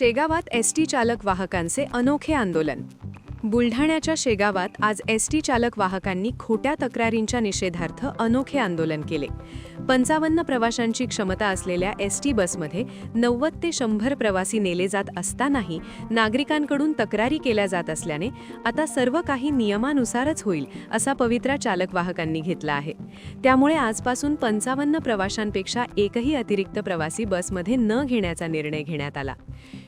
शेगावात S T चालक वाहकांचे अनोखे आंदोलन. बुलढाण्याच्या शेगावात आज एस टी चालक वाहकांनी खोट्या तक्रारींच्या निषेधार्थ अनोखे आंदोलन केले. पंचावन्न प्रवाशांची क्षमता असलेल्या एस टी बसमध्ये नव्वद ते शंभर प्रवासी नेले जात असतानाही नागरिकांकडून तक्रारी केल्या जात असल्याने आता सर्व काही नियमानुसारच होईल असा पवित्रा चालक वाहकांनी घेतला आहे. त्यामुळे आजपासून पंचावन्न प्रवाशांपेक्षा एकही अतिरिक्त प्रवासी बसमध्ये न घेण्याचा निर्णय घेण्यात आला.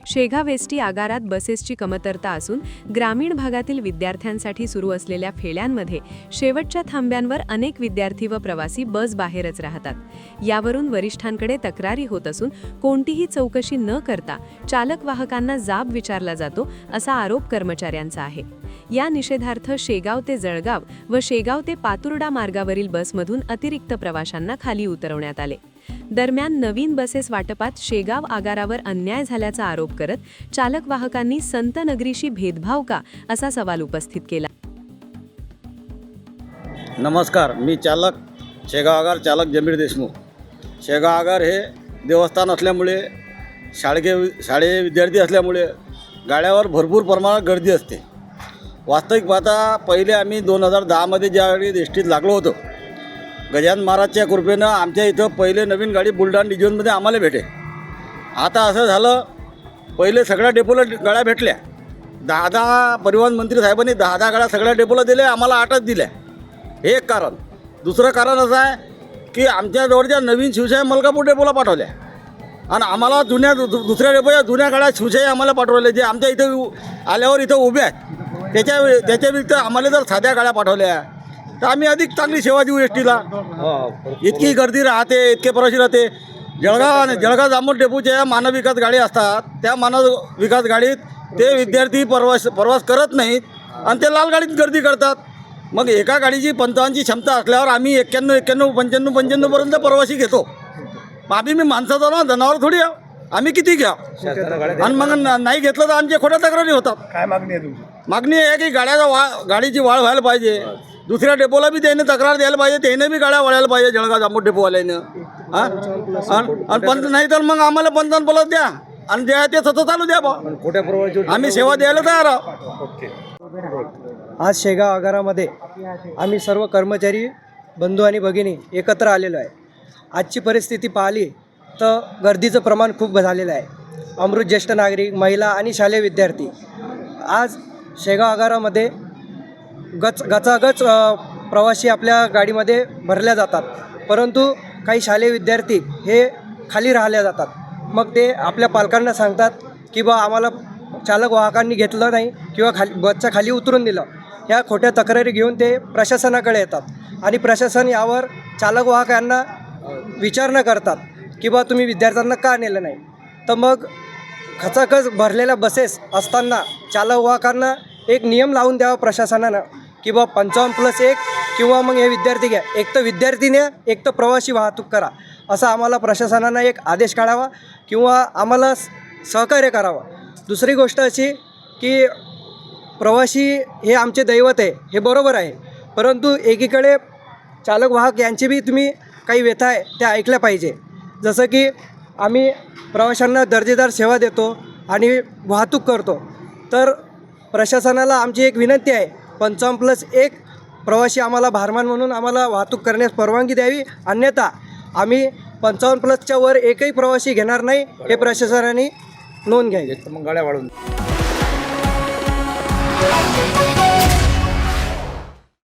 शेगाव एस टी आगारात बसेसची कमतरता असून ग्रामीण भागातील विद्यार्थ्यांसाठी सुरू असलेल्या फेऱ्यांमध्ये शेवटच्या थांब्यांवर अनेक विद्यार्थी व प्रवासी बस बाहेरच राहतात. यावरून वरिष्ठांकडे तक्रारी होत असून कोणतीही चौकशी न करता चालक वाहकांना जाब विचारला जातो असा आरोप कर्मचाऱ्यांचा आहे. या निषेधार्थ शेगाव ते जळगाव व शेगाव ते पातुर्डा मार्गावरील बसमधून अतिरिक्त प्रवाशांना खाली उतरवण्यात आले. दरम्यान नवीन बसेस वाटपात शेगाव आगारावर अन्याय झाल्याचा आरोप करत चालक वाहकांनी संत नगरीशी भेदभाव का असा सवाल उपस्थित केला. नमस्कार मी चालक शेगाव आगार चालक जमीर देशमुख. शेगाव आगार हे देवस्थान असल्यामुळे शाळके शाळे विद्यार्थी असल्यामुळे गाड्यावर भरपूर प्रमाणात गर्दी असते. वास्तविक पाहता पहिले आम्ही दोन हजार दहामध्ये ज्यावेळी एस लागलो होतो गजान महाराजच्या कृपेनं आमच्या इथं पहिले नवीन गाडी बुलढाणा डिव्हिजनमध्ये आम्हाला भेटे. आता असं झालं पहिले सगळ्या डेपोला गाड्या भेटल्या. दहा दहा परिवहन मंत्री साहेबांनी दहा दहा गाड्या सगळ्या डेपोला दिल्या आम्हाला आठच दिल्या. हे एक कारण. दुसरं कारण असं आहे की आमच्याजवळच्या नवीन शिवशाही मलकापूर डेपोला पाठवल्या? आणि आम्हाला जुन्या दु- दुसऱ्या डेपोच्या जुन्या काळात शिवशाही आम्हाला पाठवले जे आमच्या इथं आल्यावर इथं उभे आहेत. त्याच्या त्याच्या व्यतिरिक्त आम्हाला जर साध्या गाड्या पाठवल्या तर आम्ही अधिक चांगली सेवा देऊ एस टीला इतकी गर्दी राहते इतके प्रवासी राहते. जळगाव जळगाव जामोद डेपोच्या मानव विकास गाडी असतात. त्या मानव विकास गाडीत ते विद्यार्थी प्रवास प्रवास करत नाहीत आणि ते लाल गाडीत गर्दी करतात. मग एका गाडीची पंचावन्नची क्षमता असल्यावर आम्ही एक्क्याण्णव एक्क्याण्णव पंच्याण्णव पंच्याण्णवपर्यंत प्रवासी घेतो. मग आम्ही मी माणसाचा ना जनावर थोडी आहो. आम्ही किती घ्या? आणि मग न- नाही घेतलं तर आमच्या खोट्या तक्रारी होतात. काय मागणी आहे तुमची? मागणी आहे की गाड्याचा वा गाडीची वाढ व्हायला पाहिजे. दुसऱ्या डेपोला बी त्याने तक्रार द्यायला पाहिजे. त्याने बी गाड्या वळायला पाहिजे जळगाव जांबूट डेपोवाल्यानं हां? आणि पंच नाही तर मग आम्हाला पंचावन्न बोलत द्या. आणि द्या ते सतत चालू द्या बा. खोट्या आम्ही सेवा द्यायला तयार आहोत. ओके. आज शेगाव आगारामध्ये आम्ही सर्व कर्मचारी बंधू आणि भगिनी एकत्र आलेलो आहे. आजची परिस्थिती पाहिली तर गर्दीचं प्रमाण खूप झालेलं आहे. अमृत ज्येष्ठ नागरिक महिला आणि शालेय विद्यार्थी. आज शेगाव आगारामध्ये गच गचागच प्रवासी आपल्या गाडीमध्ये भरल्या जातात. परंतु काही शालेय विद्यार्थी हे खाली राहिल्या जातात. मग ते आपल्या पालकांना सांगतात की बा आम्हाला चालक वाहकांनी घेतलं नाही किंवा खाली बसच्या खाली उतरून दिलं. ह्या खोट्या तक्रारी घेऊन ते प्रशासनाकडे येतात. आणि प्रशासन यावर चालक वाहकांना विचार न करतात की बा तुम्ही विद्यार्थ्यांना का नेलं नाही. तर मग खचाखच भरलेल्या बसेस असताना चालक वाहकांना एक नियम लावून द्यावा प्रशासनानं की बा पंचावन्न प्लस एक किंवा मग हे विद्यार्थी घ्या. एक तर विद्यार्थी न्या एक तर प्रवासी वाहतूक करा. असा आम्हाला प्रशासनानं एक आदेश काढावा किंवा आम्हाला सहकार्य करावं. दुसरी गोष्ट अशी की प्रवासी हे आमचे दैवत आहे हे बरोबर आहे. परंतु एकीकडे चालक वाहक यांची बी तुम्ही काही व्यथा आहे त्या ऐकल्या पाहिजे. जसं की आम्ही प्रवाशांना दर्जेदार सेवा देतो आणि वाहतूक करतो. तर प्रशासनाला आमची एक विनंती आहे पंचावन्न प्लस एक प्रवासी आम्हाला भारमान म्हणून आम्हाला वाहतूक करण्यास परवानगी द्यावी. अन्यथा आम्ही पंचावन्न प्लसच्या वर एकही प्रवासी घेणार नाही हे प्रशासनाने नोंद घ्यावी मग गाड्या वाढून